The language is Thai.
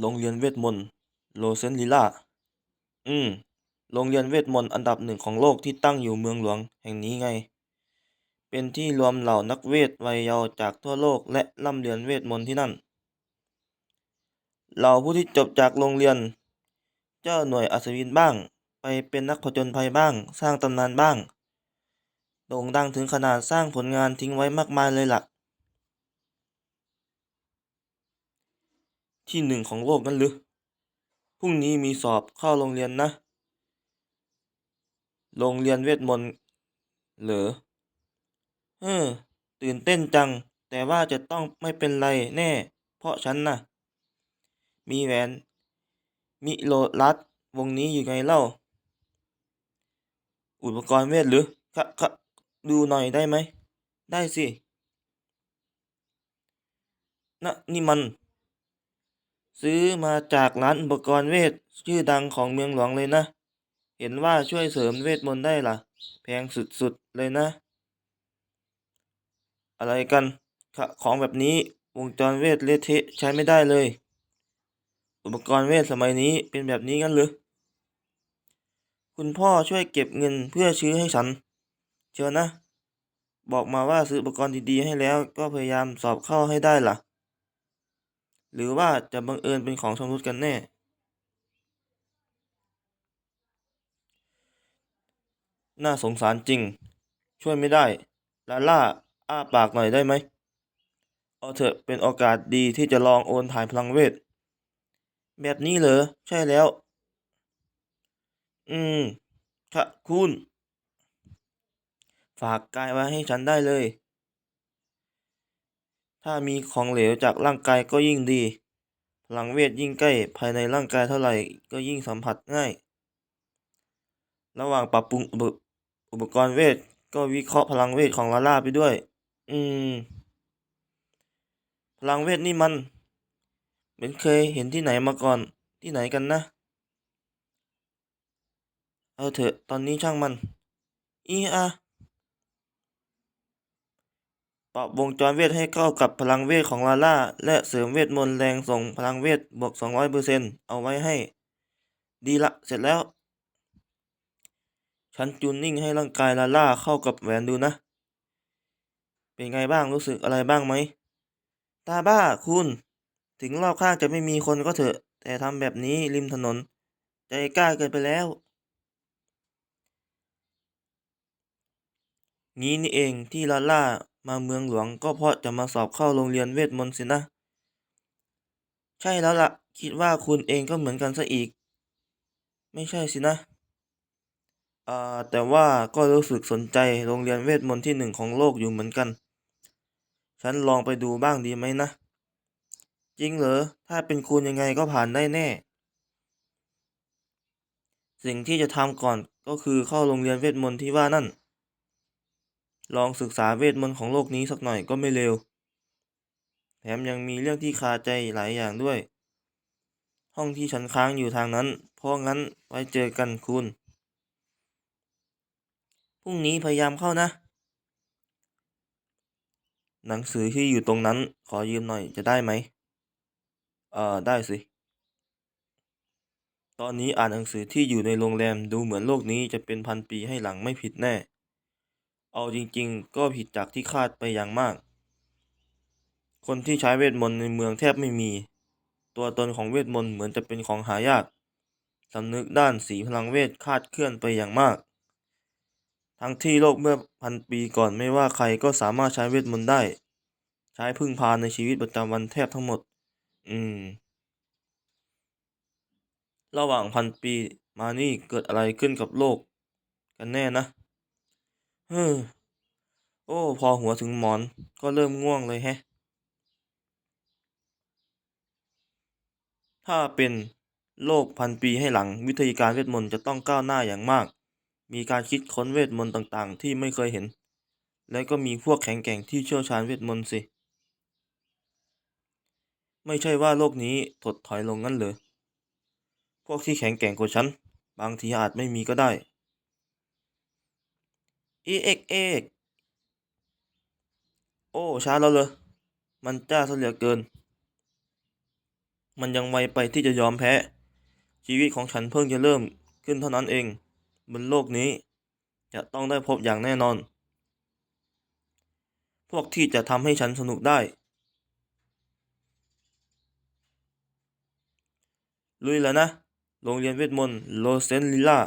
โรงเรียนเวทมนต์โลเซนลิล่า อืม โรงเรียนเวทมนต์อันดับหนึ่งของโลกที่ตั้งอยู่เมืองหลวงแห่งนี้ไง เป็นที่รวมเหล่านักเวทวัยเยาว์จากทั่วโลกและร่ำเรียนเวทมนต์ที่นั่น เหล่าผู้ที่จบจากโรงเรียน เจ้าหน่วยอัศวินบ้าง ไปเป็นนักผจญภัยบ้าง สร้างตำนานบ้าง โด่งดังถึงขนาดสร้างผลงานทิ้งไว้มากมายเลยล่ะ ที่หนึ่งของโลกนั่นหรือ พรุ่งนี้มีสอบเข้าโรงเรียนนะ โรงเรียนเวทมนต์เหรอเออ ตื่นเต้นจัง แต่ว่าจะต้องไม่เป็นไรแน่ เพราะฉันน่ะ มีแหวน มิโลรัสวงนี้อยู่ไงเล่า อุปกรณ์เวทหรือคะคะดูหน่อยได้ไหม ได้สินะนี่มัน ซื้อมาจากร้านอุปกรณ์เวทชื่อดังของเมืองหลวงเลยนะ เห็นว่าช่วยเสริมเวทมนต์ได้ล่ะ แพงสุดๆเลยนะ อะไรกันคะของแบบนี้วงจรเวทเละเทะใช้ไม่ได้เลย อุปกรณ์เวทสมัยนี้เป็นแบบนี้งั้นหรือ คุณพ่อช่วยเก็บเงินเพื่อซื้อให้ฉัน เชียวนะ บอกมาว่าซื้ออุปกรณ์ดีๆให้แล้วก็พยายามสอบเข้าให้ได้ล่ะ หรือว่าจะบังเอิญเป็นของชำรุดกันแน่ น่าสงสารจริง ช่วยไม่ได้ ลาล่า อ้าปากหน่อยได้ไหม เอาเถอะเป็นโอกาสดีที่จะลองโอนถ่ายพลังเวท แบบนี้เหรอ ใช่แล้ว อืมค่ะคุณ ฝากกายไว้ให้ฉันได้เลย ถ้ามีของเหลวจากร่างกายก็ยิ่งดี พลังเวทยิ่งใกล้ภายในร่างกายเท่าไหร่ก็ยิ่งสัมผัสง่าย ระหว่างปรับปรุงอุปอุปกรณ์เวทก็วิเคราะห์พลังเวทของลาล่าไปด้วย อืม พลังเวทนี่มันเหมือนเคยเห็นที่ไหนมาก่อน ที่ไหนกันนะ เอาเถอะ ตอนนี้ช่างมัน อีอะ ปรับวงจรเวทให้เข้ากับพลังเวทของลาล่า และเสริมเวทมนต์แรงส่งพลังเวทบวก 200%เอาไว้ให้ ดีละ เสร็จแล้ว ฉันจูนนิ่งให้ร่างกายลาล่าเข้ากับแหวนดูนะ เป็นไงบ้างรู้สึกอะไรบ้างไหม ตาบ้าคุณ ถึงรอบข้างจะไม่มีคนก็เถอะ แต่ทำแบบนี้ริมถนน ใจกล้าเกินไปแล้วงี้นี่เองที่ลาล่า มาเมืองหลวงก็เพราะจะมาสอบเข้าโรงเรียนเวทมนต์สินะ ใช่แล้วล่ะ คิดว่าคุณเองก็เหมือนกันซะอีก ไม่ใช่สินะอ่าแต่ว่าก็รู้สึกสนใจโรงเรียนเวทมนต์ที่หนึ่งของโลกอยู่เหมือนกัน ฉันลองไปดูบ้างดีไหมนะ จริงเหรอ ถ้าเป็นคุณยังไงก็ผ่านได้แน่ สิ่งที่จะทำก่อนก็คือเข้าโรงเรียนเวทมนต์ที่ว่านั่น ลองศึกษาเวทมนต์ของโลกนี้สักหน่อยก็ไม่เร็วแถมยังมีเรื่องที่คาใจหลายอย่างด้วย ห้องที่ฉันค้างอยู่ทางนั้น เพราะงั้นไว้เจอกันคุณ พรุ่งนี้พยายามเข้านะ หนังสือที่อยู่ตรงนั้นขอยืมหน่อยจะได้ไหม เอ่อ ได้สิ ตอนนี้อ่านหนังสือที่อยู่ในโรงแรมดูเหมือนโลกนี้จะเป็นพันปีให้หลังไม่ผิดแน่ เอาจริงๆ ก็ผิดจากที่คาดไปอย่างมาก คนที่ใช้เวทมนต์ในเมืองแทบไม่มี ตัวตนของเวทมนต์เหมือนจะเป็นของหายากสำนึกด้านสีพลังเวทคาดเคลื่อนไปอย่างมาก ทั้งที่โลกเมื่อพันปีก่อนไม่ว่าใครก็สามารถใช้เวทมนต์ได้ ใช้พึ่งพาในชีวิตประจำวันแทบทั้งหมด อืม ระหว่างพันปีมานี่เกิดอะไรขึ้นกับโลก กันแน่นะ เฮ้อโอ้ พอหัวถึงหมอนก็เริ่มง่วงเลยแฮะ ถ้าเป็นโลกพันปีให้หลังวิทยาการเวทมนต์จะต้องก้าวหน้าอย่างมาก มีการคิดค้นเวทมนต์ต่างๆ ที่ไม่เคยเห็น และก็มีพวกแข็งแกร่งที่เชี่ยวชาญเวทมนต์สิ ไม่ใช่ว่าโลกนี้ถดถอยลงงั้นเหรอ พวกที่แข็งแกร่งกว่าฉัน บางทีอาจไม่มีก็ได้ e x x โอ้ ช้าแล้วเลยมันจ้าซะเหลือเกิน มันยังไวไปที่จะยอมแพ้ ชีวิตของฉันเพิ่งจะเริ่มขึ้นเท่านั้นเอง บนโลกนี้ จะต้องได้พบอย่างแน่นอน พวกที่จะทำให้ฉันสนุกได้ ลุยแล้วนะ โรงเรียนเวทมนต์โลเซนลิล่า